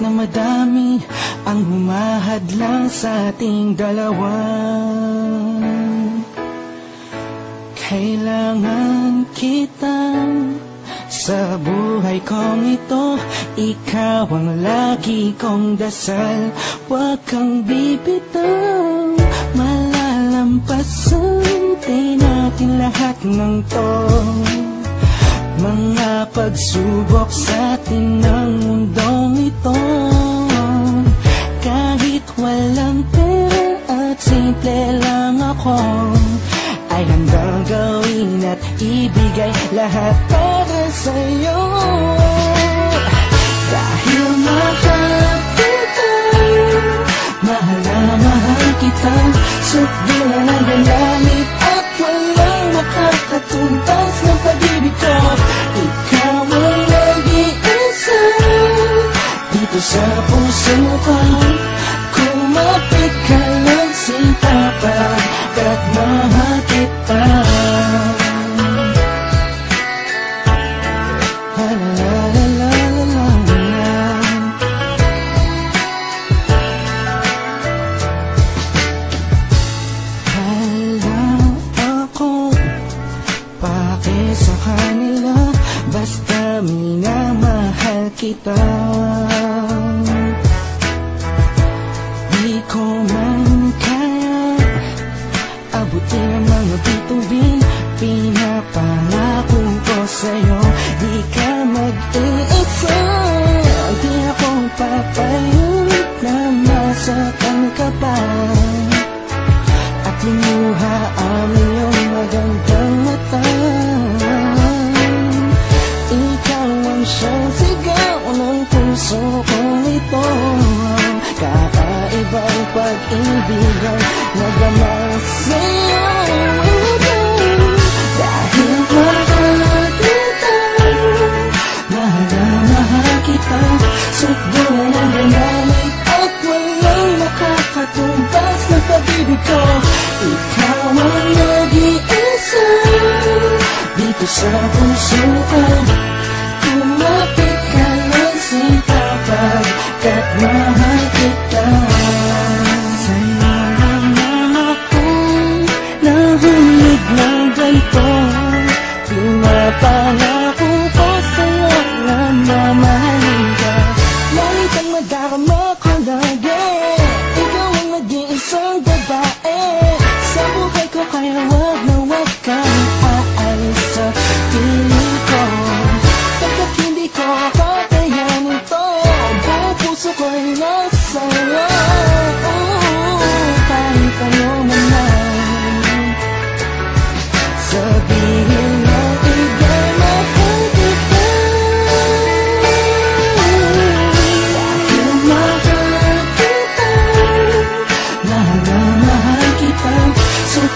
na madami Ang humahadlang sa ating dalawa Kailangan kitang sa buhay kong ito. Ikaw ang lagi kong dasal. Huwag kang bibitaw Malalampasan. Di natin lahat ng to Mga pagsubok sa atin ng mundong ito. Kahit walang pera at simple lang ako ay handang gawin at ibigay lahat para sa'yo. Dahil mahal sa puso ko Kumapit ka lang sinta Pagkat mahal kita La la la la la la la. Alam ako Pake sa kanila Basta minamahal kita Kakaibang pag-ibig ang nagamang sa'yo Dahil kita Mahal na kita Sukdo na ng galamit At walang makakatumbas ng pag-ibig ko Ikaw ang nag-iisa Dito sa puso ko ko kaya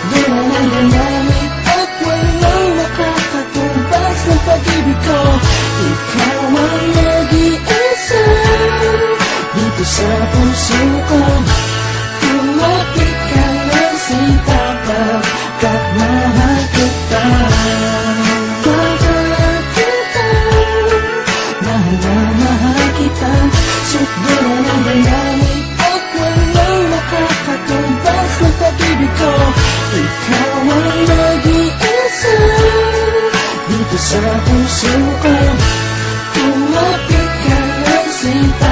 Sukdo na ng galamit At walang nakakatumbas ng pag-ibig ko Ikaw ang nag-iisa Dito sa puso ko 你看我的第一次，你的沙狐神魂，我鼻尖流进发。